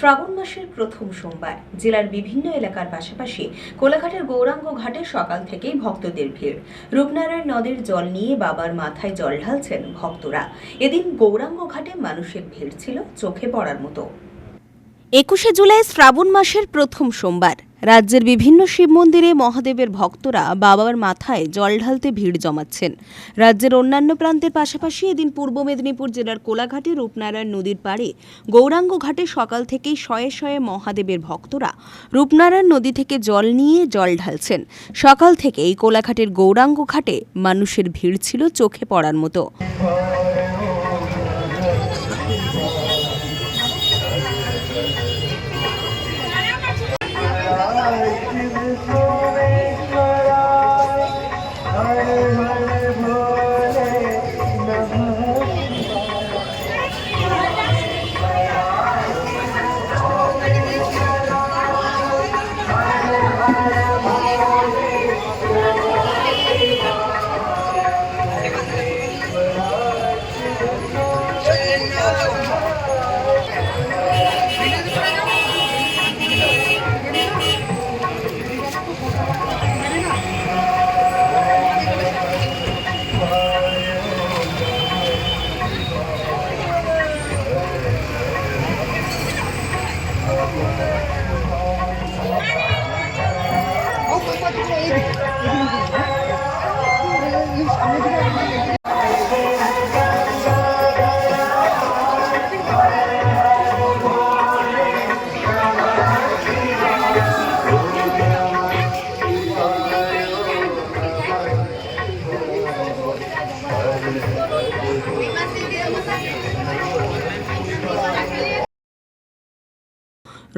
শ্রাবণ মাসের প্রথম সোমবার, জেলার বিভিন্ন এলাকার পাশাপাশি কোলাঘাটের গৌরাঙ্গ ঘাটে সকাল থেকেই ভক্তদের ভিড়। রূপনারায়ণ নদের জল নিয়ে বাবার মাথায় জল ঢালছেন ভক্তরা। এদিন গৌরাঙ্গ ঘাটে মানুষের ভিড় ছিল, চোখে পড়ার মতো। একুশে জুলাই শ্রাবণ মাসের প্রথম সোমবার। রাজ্যের বিভিন্ন শিব মন্দিরে মহাদেবের ভক্তরা বাবার মাথায় জল ঢালতে ভিড় জমাচ্ছেন। রাজ্যের অন্যান্য প্রান্তের পাশাপাশি এদিন পূর্ব মেদিনীপুর জেলার কোলাঘাটে রূপনারায়ণ নদীর পাড়ে গৌরাঙ্গ ঘাটে সকাল থেকেই শয়ে শয়ে মহাদেবের ভক্তরা রূপনারায়ণ নদী থেকে জল নিয়ে জল ঢালছেন। সকাল থেকেই কোলাঘাটের গৌরাঙ্গ ঘাটে মানুষের ভিড় ছিল চোখে পড়ার মতো।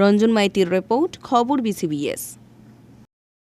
রঞ্জন মাইতির রিপোর্ট খবর বিসিবিএস।